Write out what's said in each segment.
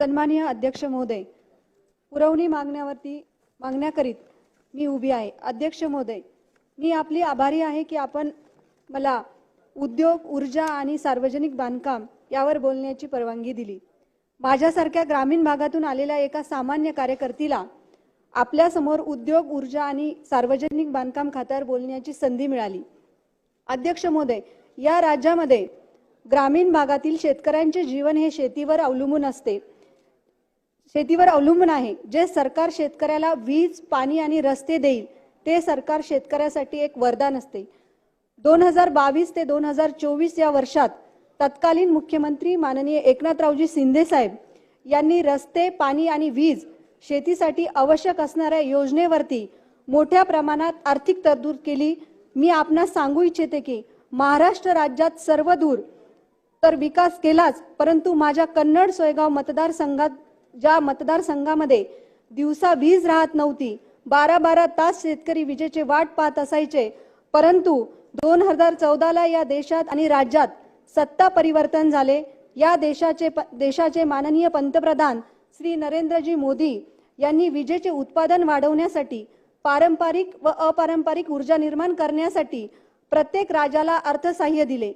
सन्माननीय अध्यक्ष महोदय पुरवणी मागण्यावरती मागण्याकरीत मी उभी आहे. अध्यक्ष महोदय मी आपली आभारी आहे की आपण मला उद्योग ऊर्जा आणि सार्वजनिक बांधकाम यावर बोलण्याची परवानगी दिली. माझ्यासारख्या ग्रामीण भागातून आलेल्या एका सामान्य कार्यकर्तीला आपल्यासमोर उद्योग ऊर्जा आणि सार्वजनिक बांधकाम खात्यावर बोलण्याची संधी मिळाली. अध्यक्ष महोदय या राज्यामध्ये ग्रामीण भागातील शेतकऱ्यांचे जीवन हे शेतीवर अवलंबून असते. शेतीवर अवलंबून आहे. जे सरकार शेतकऱ्याला वीज पाणी आणि रस्ते देईल ते सरकार शेतकऱ्यासाठी एक वरदान असते. दोन हजार बावीस ते दोन हजार चोवीस या वर्षात तत्कालीन मुख्यमंत्री माननीय एकनाथरावजी शिंदे साहेब यांनी रस्ते पाणी आणि वीज शेतीसाठी आवश्यक असणाऱ्या योजनेवरती मोठ्या प्रमाणात आर्थिक तरतूद केली. मी आपणास सांगू इच्छिते की महाराष्ट्र राज्यात सर्व दूर तर विकास केलाच परंतु माझ्या कन्नड सोयगाव मतदारसंघात ज्या मतदारसंघामध्ये दिवसा वीज राहत नव्हती बारा बारा तास शेतकरी विजेचे वाट पाहत असायचे परंतु दोन हजार चौदाला या देशात आणि राज्यात सत्ता परिवर्तन झाले. या देशाचे प- देशाचे माननीय पंतप्रधान श्री नरेंद्रजी मोदी यांनी विजेचे उत्पादन वाढवण्यासाठी पारंपरिक व अपारंपरिक ऊर्जा निर्माण करण्यासाठी प्रत्येक राज्याला अर्थसाह्य दिले.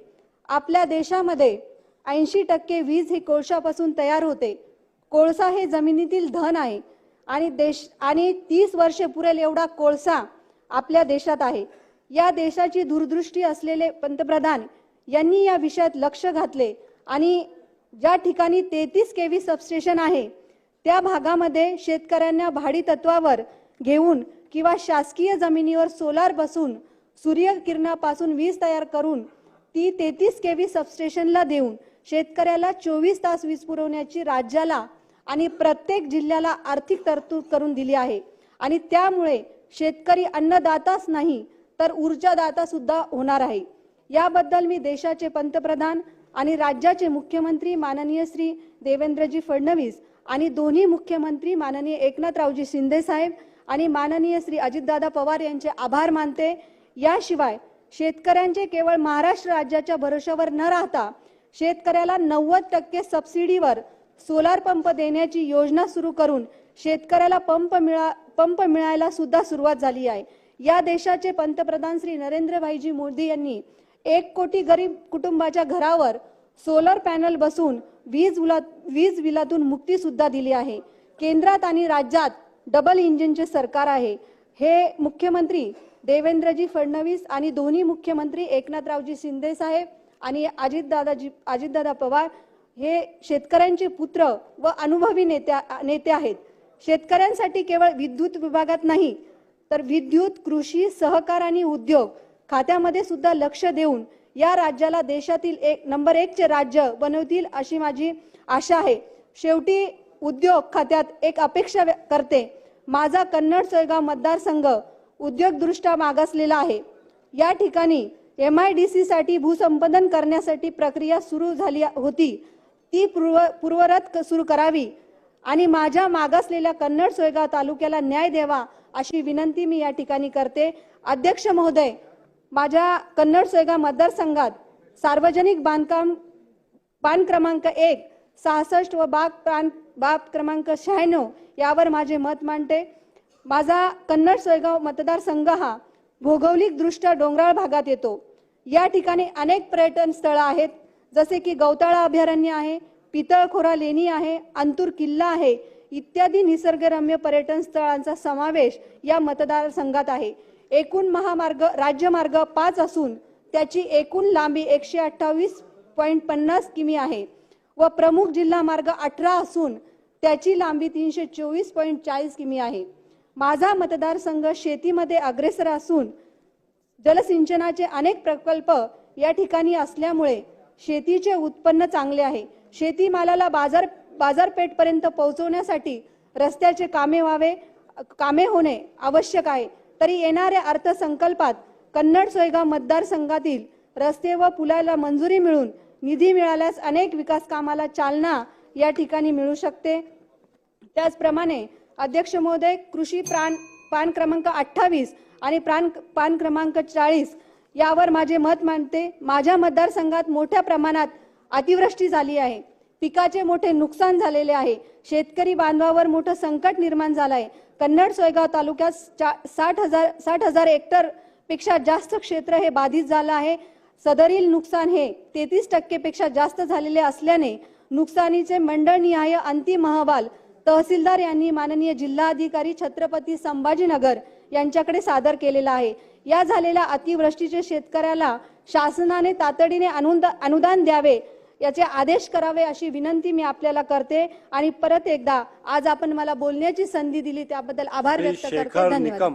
आपल्या देशामध्ये ऐंशी टक्के वीज ही कोळशापासून तयार होते. कोळसा हे जमिनीतील धन आहे. आणि देश आणि तीस वर्षे पुरेल एवढा कोळसा आपल्या देशात आहे. या देशाची दूरदृष्टी असलेले पंतप्रधान यांनी या विषयात लक्ष घातले. आणि ज्या ठिकाणी तेहतीस के व्ही सबस्टेशन आहे त्या भागामध्ये शेतकऱ्यांना भाडी तत्वावर घेऊन किंवा शासकीय जमिनीवर सोलार बसून सूर्यकिरणापासून वीज तयार करून ती तेहतीस के व्ही सबस्टेशनला देऊन शेतकऱ्याला चोवीस तास वीज पुरवण्याची राज्याला आणि प्रत्येक जिल्ह्याला आर्थिक तरतूद करून दिली आहे. आणि त्यामुळे शेतकरी अन्नदाताच नाही तर ऊर्जादाता सुद्धा होणार आहे. याबद्दल मी देशाचे पंतप्रधान आणि राज्याचे मुख्यमंत्री माननीय श्री देवेंद्रजी फडणवीस आणि दोन्ही मुख्यमंत्री माननीय एकनाथरावजी शिंदे साहेब आणि माननीय श्री अजितदादा पवार यांचे आभार मानते. याशिवाय शेतकऱ्यांचे केवळ महाराष्ट्र राज्याच्या भरोशावर न राहता शेतकऱ्याला नव्वद टक्के सबसिडीवर सोलार पंप देण्याची योजना सुरू करून शेतकऱ्याला पंप मिळा पंप मिळायला सुद्धा सुरुवात झाली आहे. या देशाचे पंतप्रधान श्री नरेंद्रभाईजी मोदी यांनी एक कोटी गरीब कुटुंबाच्या घरावर सोलर पॅनल बसून वीज उला वीज बिलातून मुक्ती सुद्धा दिली आहे. केंद्रात आणि राज्यात डबल इंजिनचे सरकार आहे. हे मुख्यमंत्री देवेंद्रजी फडणवीस आणि दोन्ही मुख्यमंत्री एकनाथरावजी शिंदे साहेब आणि अजितदादाजी अजितदादा पवार हे शेतकऱ्यांचे पुत्र व अनुभवी नेत्या नेते आहेत. शेतकऱ्यांसाठी केवळ विद्युत विभागात नाही तर विद्युत कृषी सहकार आणि उद्योग खात्यामध्ये सुद्धा लक्ष देऊन या राज्याला देशातील एक नंबर एकचे राज्य बनवतील अशी माझी आशा आहे. शेवटी उद्योग खात्यात एक अपेक्षा व्य- करते. माझा कन्नड सोयगाव मतदारसंघ उद्योगदृष्ट्या मागासलेला आहे. या ठिकाणी एम आय डी सीसाठी भूसंपादन करण्यासाठी प्रक्रिया सुरू झाली होती. ती पूर्व पूर्वरत क- सुरू करावी आणि माझ्या मागासलेल्या कन्नड सोयगाव तालुक्याला न्याय द्यावा अशी विनंती मी या ठिकाणी करते. अध्यक्ष महोदय माझ्या कन्नड सोयगाव मतदारसंघात सार्वजनिक बांधकाम पान क्रमांक एक सहासष्ट व बाग प्राण बाब क्रमांक शहाण्णव यावर माझे मत मांडते. माझा कन्नड सोयगाव मतदारसंघ हा भौगोलिकदृष्ट्या डोंगराळ भागात येतो. या ठिकाणी अनेक पर्यटन स्थळं आहेत. जसे की गौताळा अभयारण्य आहे पितळखोरा लेणी आहे अंतूर किल्ला आहे इत्यादी निसर्गरम्य पर्यटन स्थळांचा समावेश या मतदारसंघात आहे. एकूण महामार्ग राज्यमार्ग पाच असून त्याची एकूण लांबी एकशे अठ्ठावीस पॉईंट पन्नास किमी आहे व प्रमुख जिल्हा मार्ग अठरा असून त्याची लांबी तीनशे चोवीस पॉईंट चाळीस किमी आहे. माझा मतदारसंघ शेतीमध्ये अग्रेसर असून जलसिंचनाचे अनेक प्रकल्प या ठिकाणी असल्यामुळे शेतीचे उत्पन्न चांगले आहे. शेतीमालाला बाजार बाजारपेठपर्यंत पोहोचवण्यासाठी रस्त्याचे कामे व्हावे कामे होणे आवश्यक आहे. तरी येणाऱ्या अर्थसंकल्पात कन्नड सोयगाव मतदारसंघातील रस्ते व पुलाला मंजुरी मिळून निधी मिळाल्यास अनेक विकास कामाला चालना या ठिकाणी मिळू शकते. त्याचप्रमाणे अध्यक्ष महोदय कृषी प्राण पान क्रमांक अठ्ठावीस आणि प्राण पान क्रमांक चाळीस यावर माझे मत मांडते. माझ्या मतदारसंघात मोठ्या प्रमाणात अतिवृष्टी झाली आहे. पिकाचे मोठे नुकसान झालेले आहे. शेतकरी बांधवावर मोठं संकट निर्माण झालं आहे. कन्नड सोयगाव तालुक्यात साठ हजार साठ हजार हेक्टरपेक्षा जास्त क्षेत्र हे बाधित झालं आहे. सदरील नुकसान हे तेहतीस टक्केपेक्षा जास्त झालेले असल्याने नुकसानीचे मंडळनिहाय अंतिम अहवाल तहसीलदार यांनी माननीय जिल्हाधिकारी छत्रपती संभाजीनगर यांच्याकडे सादर केलेला आहे. या झालेल्या अतिवृष्टीचे शेतकऱ्याला शासनाने तातडीने अनुदा- अनुदान द्यावे याचे आदेश करावे अशी विनंती मी आपल्याला करते आणि परत एकदा आज आपण मला बोलण्याची संधी दिली त्याबद्दल आभार व्यक्त करते. धन्यवाद.